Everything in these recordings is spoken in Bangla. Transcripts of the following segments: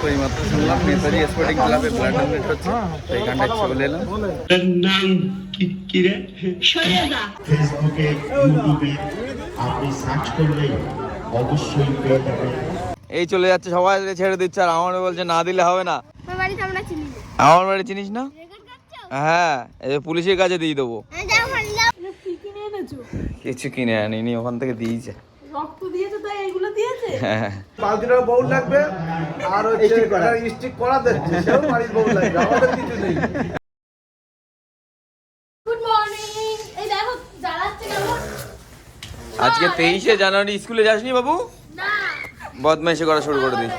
তো এইমাত্র শুনলাম নেতাজি স্পোর্টিং ক্লাবে ব্লাড ডোনেট হচ্ছে। তো এইখানটায় চলে এলাম নাম কি কি রে? ফেসবুকে ইউটিউবে আপনি সার্চ করলে অবশ্যই পেয়ে যাবেন। এই চলে যাচ্ছে সবাই ছেড়ে দিচ্ছে আর আমার বলছে না দিলে হবে না। আমার বাড়িতে আমরা চিনি না। আমার বাড়ি চিনিস না? হ্যাঁ এই পুলিশের কাছে দিয়ে দেবো। হ্যাঁ কিছু কিনে আনিনি ওখান থেকে দিয়েছে। বালতিটা বউ লাগবে আর হচ্ছে স্টিক করা। দিচ্ছে সেও বাড়ির বউ লাগবে আমাদের কিছু নেই। গুড মর্নিং এই দেখো জ্বালাচ্ছে কেমন আজকে তেইশে জানুয়ারি স্কুলে যাসনি বাবু? বদমাইশে বদমাইশি করা শুরু করে দিস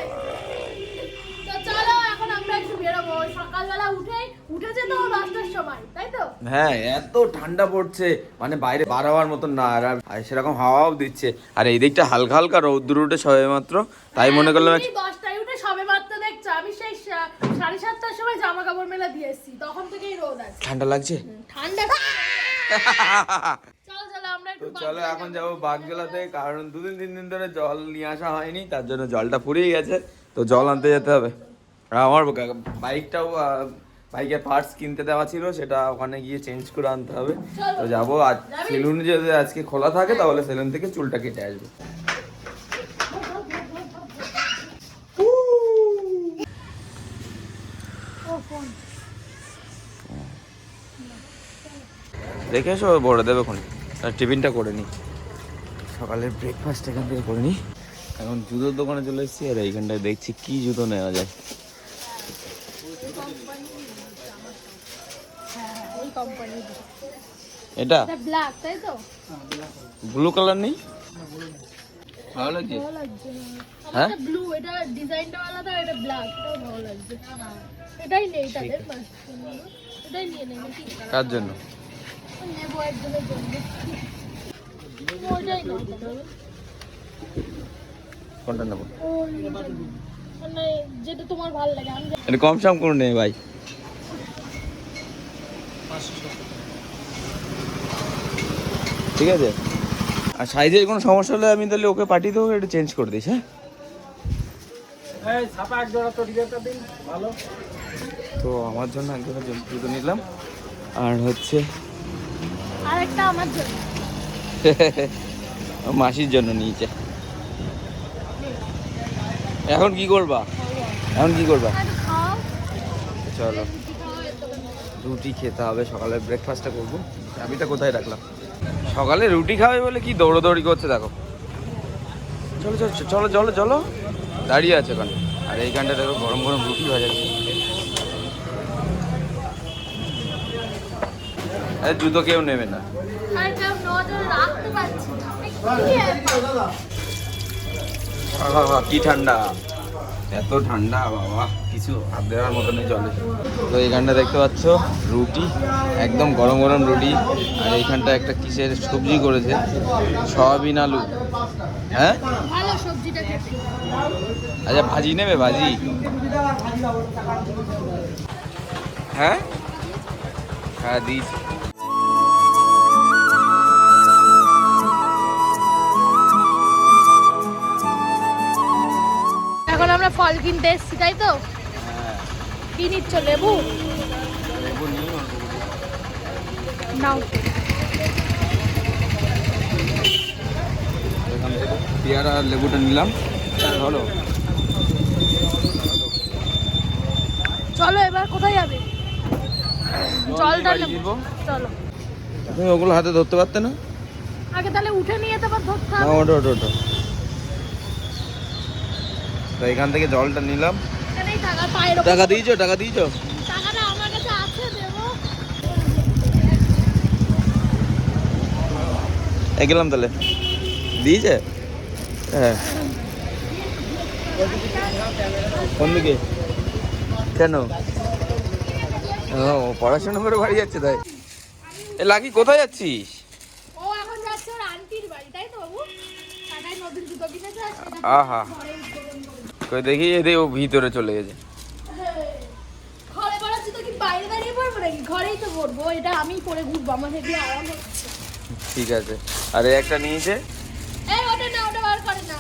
তো চলো এখন আমরা একটু বেরোবো ওই সকালবেলা উঠেই উঠেছে তো দশটার সময় তাই তো? হ্যাঁ এত ঠান্ডা পড়ছে। মানে বাইরে বার হওয়ার মতন না আর সেরকম হাওয়াও দিচ্ছে। আর এই দিকটা হালকা হালকা রৌদ্র উঠে সবে মাত্র তাই মনে করলাম দশটায় উঠে সবে মাত্র দেখছ আমি সেই সাড়ে সাতটার সময় জামা কাপড় মেলা দিয়ে এসেছি। তখন থেকেই রোদ আছে। ঠান্ডা লাগছে? ঠান্ডা চলো চলো তো চলো এখন যাব। বাগজলাতে কারণ দুদিন তিন দিন ধরে জল নিয়ে আসা হয়নি তার জন্য জলটা ফুরিয়ে গেছে। তো জল আনতে যেতে হবে। আর আমার বাইকটাও বাইকের পার্টস কিনতে দেওয়া ছিল সেটা ওখানে গিয়ে চেঞ্জ করে আনতে হবে। তো যাব আজ সেলুন যদি আজকে খোলা থাকে তাহলে সেলুন থেকে চুলটা কেটে আসব। দেখে এসো বড় দেবে কোন টিফিনটা করে নিই সকালের ব্রেকফাস্ট এখান থেকে করে নিই এখন জুতোর দোকানে চলে এসেছি আর এইখানটায় দেখছি কি জুতো নেওয়া যায় এই কোম্পানি এটা? এটা ব্ল্যাক তাই তো? ব্লু কালার নেই? ভালো লাগছে? হ্যাঁ? ব্লু এটা ডিজাইনটা আলাদা এটা ব্ল্যাক ভালো লাগছে। এটাই নেই তাদের এটাই নিয়ে নেই কার জন্য? নেব একজনের জন্য। ওইটাই কোনটা নেব? মানে যেটা তোমার ভালো লাগে আমি এটা কম সম করে নেই ভাই। ঠিক আছে? আর সাইজের কোনো সমস্যা হলে আমি তাহলে ওকে পাঠিয়ে দেবো একটু চেঞ্জ করে দিস হ্যাঁ? এই ছাপা এক জোড়া তো একটা দিন ভালো। আমার জন্য একজন জুতো নিলাম। আর হচ্ছে আরেকটা আমার জন্য। মাসির জন্য নিয়েছে। এখন কি করবা? এখন কি করবা? চলো। রুটি খেতে হবে সকালে ব্রেকফাস্টটা করব। চাবিটা কোথায় রাখলাম? সকালে রুটি খাবে বলে কি দৌড়োদৌড়ি করছে দেখো। চলো চলো চলো চলো চলো দাঁড়িয়ে আছে ওখানে আর এইখানটা দেখো গরম গরম রুটি ভাজাচ্ছে আরে জুতো কেউ নেবে না। কি ঠান্ডা। এত ঠান্ডা বাবা। কিছু হাত দেওয়ার মতো নেই জলে তো এইখানটা দেখতে পাচ্ছ রুটি একদম গরম গরম রুটি। আর এইখানটা একটা কিসের সবজি করেছে? সয়াবিন আলু। হ্যাঁ? ভালো সবজিটা খেতে। আচ্ছা ভাজি নেবে? ভাজি। হ্যাঁ? হ্যাঁ দিয়েছি। এখন আমরা ফল কিনতে এসেছি তাই তো? কি নিচ্ছ লেবু। নাও। পেয়ারা আর লেবুটা নিলাম। ধরো চলো এবার কোথায় যাবে? জলটা চলো। তুমি ওগুলো হাতে ধরতে পারতে না? আগে তাহলে উঠে নিয়ে তারপর ধরতে না হবে। ওটো ওটো ওটো তো এখান থেকে জলটা নিলাম। টাকা দিয়েছ টাকা দিয়েছ? টাকাটা আমার কাছে আছে দেবো। গেলাম তাহলে। দিয়েছে? হ্যাঁ। কোন দিকে? কেন? ও পড়াশোনা করে বাড়ি যাচ্ছে তাই। এ লাগি কোথায় যাচ্ছিস? ও এখন যাচ্ছে ওর আন্টির বাড়ি তাই তো বাবু? টাকায় নতুন জুতো কিনেছে আহা। কই দেখি এদে ও ভিতরে চলে গেছে। ঘরে পড়াচ্ছি তো কি বাইরে দাঁড়িয়ে পড়ব নাকি? ঘরেই তো পড়ব এটা আমি ঘুরবো আমার হেবি আরাম হচ্ছে। ঠিক আছে। আর একটা নিয়েছে? এই ওটা না ওটা বার করে না।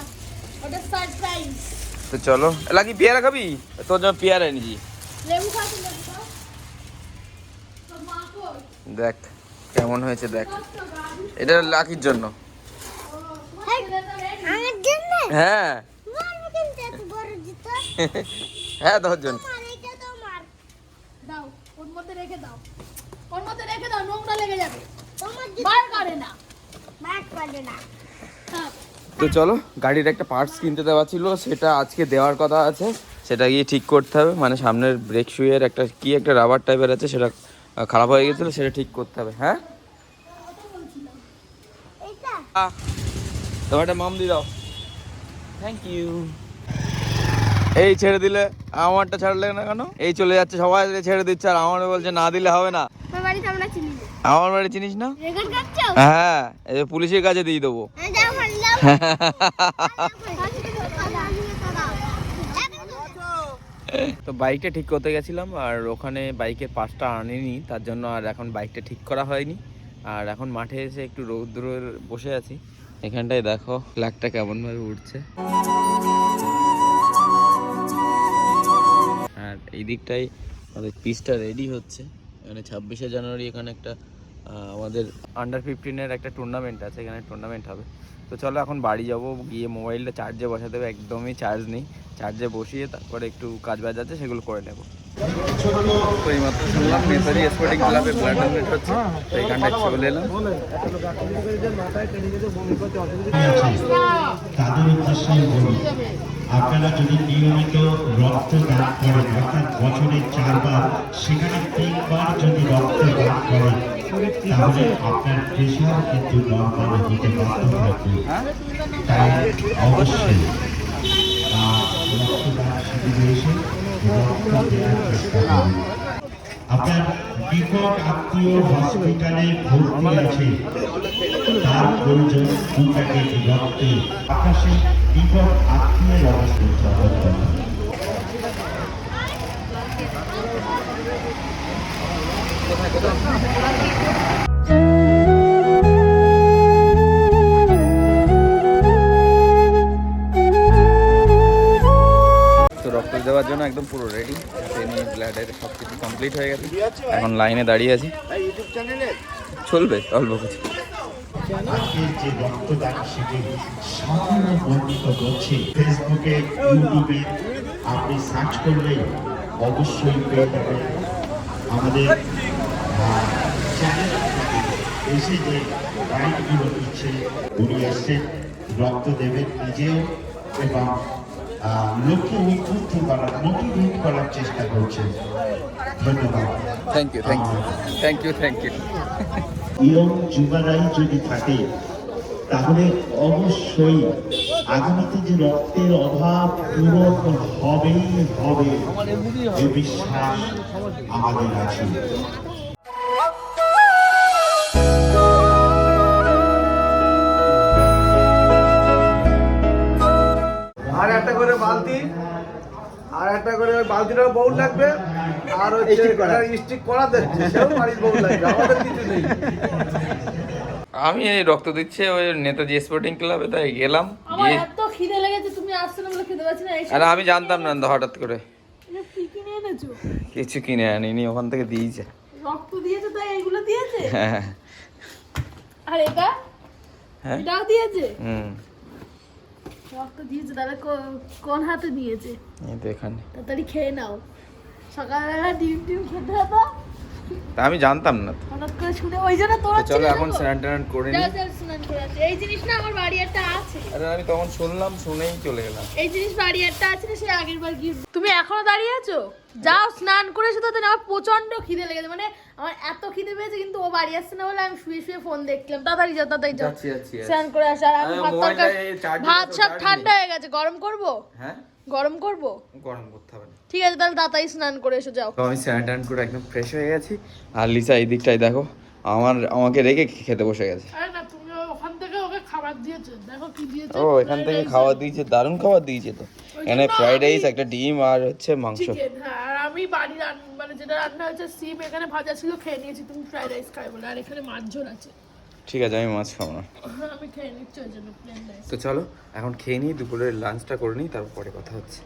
তো চলো। লাকি পেয়ারা খাবি? তোর জন্য পেয়ারা এনেছি। লেবু খাচ্ছি? দেখ কেমন হয়েছে দেখ। এটা লাকির জন্য? হ্যাঁ মারবো কিন্তু এত বড় জুতো হ্যাঁ তোর জন্য আমার এটা তোমার দাও ওর মধ্যে রেখে দাও। ওর মধ্যে রেখে দাও নোংরা লেগে যাবে। বার করে না। বাদ পারে না। তো চলো গাড়ির একটা পার্টস কিনতে দেওয়া ছিল সেটা আজকে দেওয়ার কথা আছে। সেটা গিয়ে ঠিক করতে হবে। মানে সামনের ব্রেক শুয়ের একটা কি একটা রাবার টাইপের আছে সেটা খারাপ হয়ে গেছিল সেটা ঠিক করতে হবে হ্যাঁ? আহ, তোমার একটা মাম দিয়ে দাও। থ্যাংক ইউ এই ছেড়ে দিলে আমারটা ছাড়লে না কেন? এই চলে যাচ্ছে সবাই ছেড়ে দিচ্ছে আর আমার বলছে না দিলে হবে না। আমরা চিনি না। আমার বাড়ি চিনিস না? হ্যাঁ এই পুলিশের কাছে দিয়ে দেবো। তো বাইকটা ঠিক করতে গেছিলাম আর ওখানে বাইকের পাশটা আনিনি তার জন্য আর এখন বাইকটা ঠিক করা হয়নি। আর এখন মাঠে এসে একটু রৌদ্রের বসে আছি। এখানটায় দেখো ফ্ল্যাগটা কেমনভাবে উঠছে এই দিকটাই আমাদের পিসটা রেডি হচ্ছে। এখানে ছাব্বিশে জানুয়ারি এখানে একটা আমাদের আন্ডার ফিফটিনের একটা টুর্নামেন্ট আছে, এখানে টুর্নামেন্ট হবে। তো চলো এখন বাড়ি যাব, গিয়ে মোবাইলটা চার্জে বসাতে হবে, একদমই চার্জ নেই। চার্জে বসিয়ে তারপরে একটু কাজ বাজ আছে, সেগুলো করে নেব। শুনলাম আপনারা যদি নিয়মিত রক্ত দান করেন, অর্থাৎ বছরে চারবার, সেখানে তিনবার যদি রক্ত দান করেন, তাহলে আপনার প্রেশার কিন্তু নর্মাল হতে বাধ্য থাকবে। তাই অবশ্যই রক্তদান শিবিরে এসে রক্ত দেওয়ার চেষ্টা করুন। আপনার বিপদ আত্মীয় হসপিটালে ভর্তি আছে, তার প্রয়োজন দু প্যাকেট আকাশে বিপদ আত্মীয় তো রক্ত দেওয়ার জন্য একদম পুরো রেডি ট্রেনিং ব্লাডের সব কিছু কমপ্লিট হয়ে গেছে। এখন লাইনে দাঁড়িয়ে আছি। চলবে অল্প কিছু। আজকের যে রক্তদান শিবির সাফল্য বর্ণিত করছে ফেসবুকে ইউটিউবে। আপনি সার্চ করলেই অবশ্যই পেয়ে যাবেন আমাদের চ্যানেল এসে যে গাইডগুলো দিচ্ছে উনি এসছেন রক্ত দেবেন নিজেও এবং লোককে উদ্বুদ্ধ করার মোটিভেট করার চেষ্টা করছেন। ধন্যবাদ। Thank you thank you thank you thank you young যুবারাই যদি থাকে, তাহলে অবশ্যই আগামীতে যে রক্তের অভাব পূরণ হবেই হবে, যে বিশ্বাস আমাদের আছে। আর একটা করে বালতি। আর একটা করে ওই বালতিটাও বউল লাগবে আর হচ্ছে স্টিক করা। দিচ্ছে সেও বাড়ির বউল লাগবে আমাদের কিছু নেই। আমি এই রক্ত দিচ্ছে ওই নেতাজি স্পোর্টিং ক্লাবে তাই গেলাম আমার গিয়ে এত খিদে লেগেছে তুমি আসছো না বলে খেতে পাচ্ছি না আর আমি জানতাম না হঠাৎ করে। কিছু কিনে আনিনি ওখান থেকে দিয়েছে। রক্ত দিয়েছে তাই এগুলো দিয়েছে? হ্যাঁ। আর এটা? হ্যাঁ। এটাও দিয়েছে? হুম। রক্ত দিয়েছে তাহলে কোন হাতে দিয়েছে? এই তো এখানে। তাড়াতাড়ি খেয়ে নাও। সকালবেলা ডিম টিম খেতে হতো। তা আমি জানতাম না। হঠাৎ করে শুনে ওই জন্য তোরা চলো এখন স্নান টান করে নিই স্নান করে আসি। এই জিনিস না আমার বাড়ি একটা আছে। আরে আমি তখন শুনলাম শুনেই চলে গেলাম। এই জিনিস বাড়ি একটা আছে না সে আগের বার গিয়ে তুমি এখনও দাঁড়িয়ে আছো? যাও স্নান করে এসে তাদের আমার প্রচণ্ড খিদে লেগেছে। মানে আমার এত খিদে পেয়েছে কিন্তু ও বাড়ি আসছে না বলে আমি শুয়ে শুয়ে ফোন দেখলাম। তাড়াতাড়ি যাও তাড়াতাড়ি যাও। স্নান করে আসা। আর আমি ভাত তরকারি ভাত সব ঠান্ডা হয়ে গেছে। গরম করব? হ্যাঁ। গরম করব? গরম করতে হবে না। ঠিক আছে তাহলে তাড়াতাড়ি স্নান করে এসো যাও। তো আমি স্নান টান করে একদম ফ্রেশ হয়ে গেছি। আর লিসা এই দিকটাই দেখো আমার আমাকে রেখে খেতে বসে গেছে। আরে না তুমি ওখান থেকে ওকে খাবার দিয়েছ। দেখো কি দিয়েছ। ও এখান থেকে খাবার দিয়েছে দারুণ খাবার দিয়েছে তো। এখানে ফ্রাইড রাইস একটা ডিম আর হচ্ছে মাংস। চিকেন হ্যাঁ আর আমি বাড়ি রান- মানে যেটা রান্না হয়েছে সিম এখানে ভাজা ছিল খেয়ে নিয়েছি। তুমি ফ্রাইড রাইস খাই বলে। আর এখানে মাছ ঝোল আছে। ঠিক আছে আমি মাছ খাব না। আমি খেয়ে নিচ্ছি তো চলো এখন খেয়ে নিই দুপুরের লাঞ্চটা করে নিই তারপরে কথা হচ্ছে।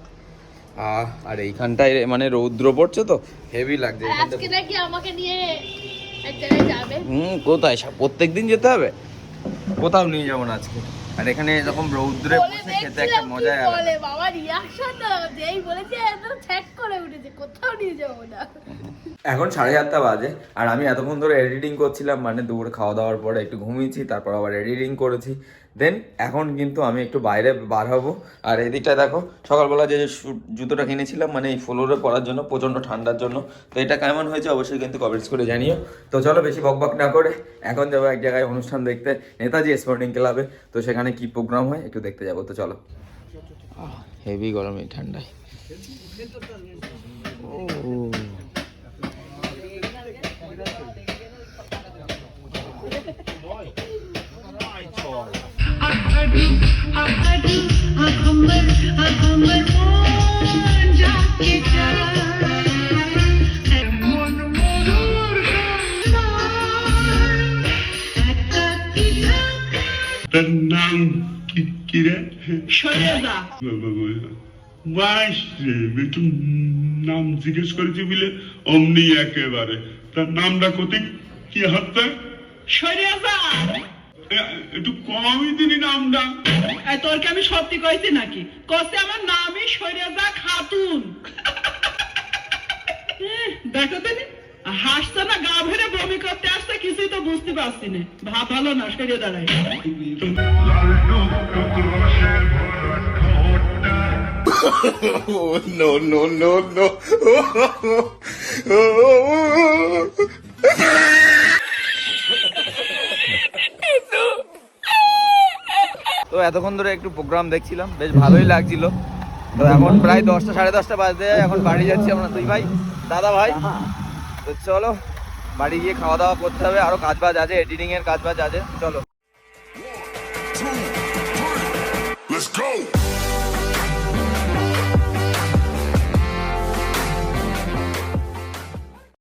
আর এইখানটায় মানে রৌদ্র পড়ছে তো। হেভি লাগছে আজকে নাকি আমাকে নিয়ে এক জায়গায় যাবে। হুম কোথায়? প্রত্যেক দিন যেতে হবে? কোথাও নিয়ে যাব না আজকে। আর এখানে এরকম রৌদ্রে বসে খেতে একটা মজাই আলাদা। বলে বাবা রিয়াকশন যেই বলেছে একদম করে উঠেছে কোথাও নিয়ে যাব না। এখন সাড়ে সাতটা বাজে আর আমি এতক্ষণ ধরে এডিটিং করছিলাম মানে দুপুরে খাওয়া দাওয়ার পরে একটু ঘুমিয়েছি তারপর আবার এডিটিং করেছি। দেন এখন কিন্তু আমি একটু বাইরে বার হব। আর এদিকটা দেখো সকালবেলা যে জুতোটা কিনেছিলাম মানে এই ফ্লোরে পরার জন্য প্রচণ্ড ঠান্ডার জন্য তো এটা কেমন হয়েছে অবশ্যই কিন্তু কমেন্টস করে জানিও। তো চলো বেশি বকবক না করে এখন যাব এক জায়গায় অনুষ্ঠান দেখতে নেতাজি স্পোর্টিং ক্লাবে তো সেখানে কি প্রোগ্রাম হয়? একটু দেখতে যাব তো চলো। হেভি গরম এই ঠান্ডায়। তার নাম কি কি রে? বাস রে একটু নাম জিজ্ঞেস করেছি বলে অমনি একেবারে। তার নামটা কোথায় কি হাতে একটু কমই দিনি নামটা তোর কি আমি সত্যি কইছি নাকি? কইছে আমার নামই শৈরাজা খাতুন। দেখো তুমি হাসছে না গা ভরে বমি করতে আসছে কিছুই তো বুঝতে পারছি না। ভাব ভালো না সরে দাঁড়াই। তো এতক্ষণ ধরে একটু প্রোগ্রাম দেখছিলাম বেশ ভালোই লাগছিল। তো এখন প্রায় দশটা সাড়ে দশটা বাজতে এখন বাড়ি যাচ্ছি আমরা দুই ভাই। দাদা ভাই? তো চলো, বাড়ি গিয়ে খাওয়া দাওয়া করতে হবে, আরও কাজ বাজ আছে এডিটিং এর কাজ বাজ আছে, চলো।